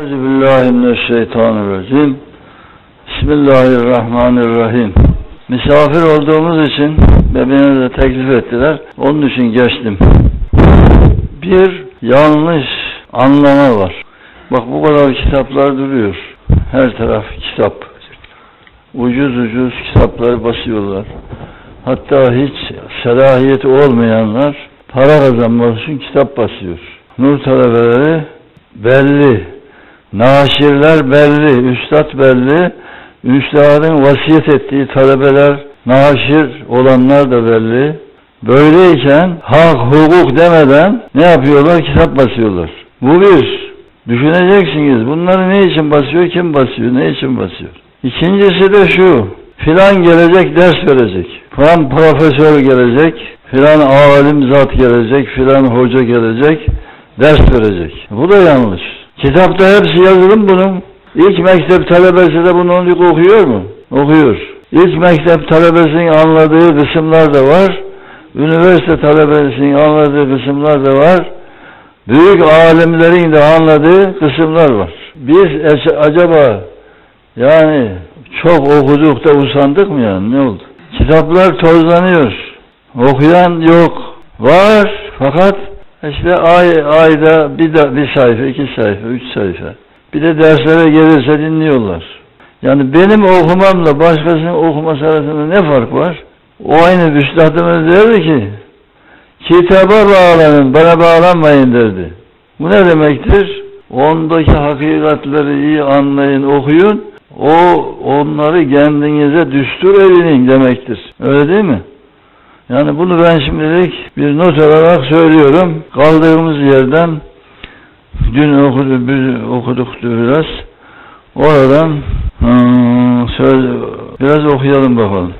Euzubillahimineşşeytanirracim. Bismillahirrahmanirrahim. Misafir olduğumuz için ve beni de teklif ettiler. Onun için geçtim. Bir yanlış anlama var. Bak bu kadar kitaplar duruyor. Her taraf kitap. Ucuz ucuz kitapları basıyorlar. Hatta hiç selahiyeti olmayanlar para kazanmak için kitap basıyor. Nur talebeleri belli. Naşirler belli. Üstad belli. Üstadın vasiyet ettiği talebeler naşir olanlar da belli. Böyleyken hak, hukuk demeden ne yapıyorlar? Kitap basıyorlar. Bu bir. Düşüneceksiniz. Bunları ne için basıyor? Kim basıyor? Ne için basıyor? İkincisi de şu. Filan gelecek ders verecek. Filan profesör gelecek. Filan alim zat gelecek. Filan hoca gelecek. Ders verecek. Bu da yanlış. Kitapta hepsi yazılı bunun. İlk mektep talebesi de bunu okuyor mu? Okuyor. İlk mektep talebesinin anladığı kısımlar da var. Üniversite talebesinin anladığı kısımlar da var. Büyük alimlerin de anladığı kısımlar var. Biz acaba yani çok okuduk da usandık mı yani ne oldu? Kitaplar tozlanıyor. Okuyan yok. Var fakat işte ay, ayda bir, da, bir sayfa, iki sayfa, üç sayfa. Bir de derslere gelirse dinliyorlar. Yani benim okumamla başkasının okuması arasında ne fark var? O aynı üstadımız derdi ki kitaba bağlanın, bana bağlanmayın derdi. Bu ne demektir? Ondaki hakikatleri iyi anlayın, okuyun. O onları kendinize düstur edinin demektir. Öyle değil mi? Yani bunu ben şimdilik bir not olarak söylüyorum. Kaldığımız yerden dün okudu, biz okuduk biraz. Oradan hmm, söyle, biraz okuyalım bakalım.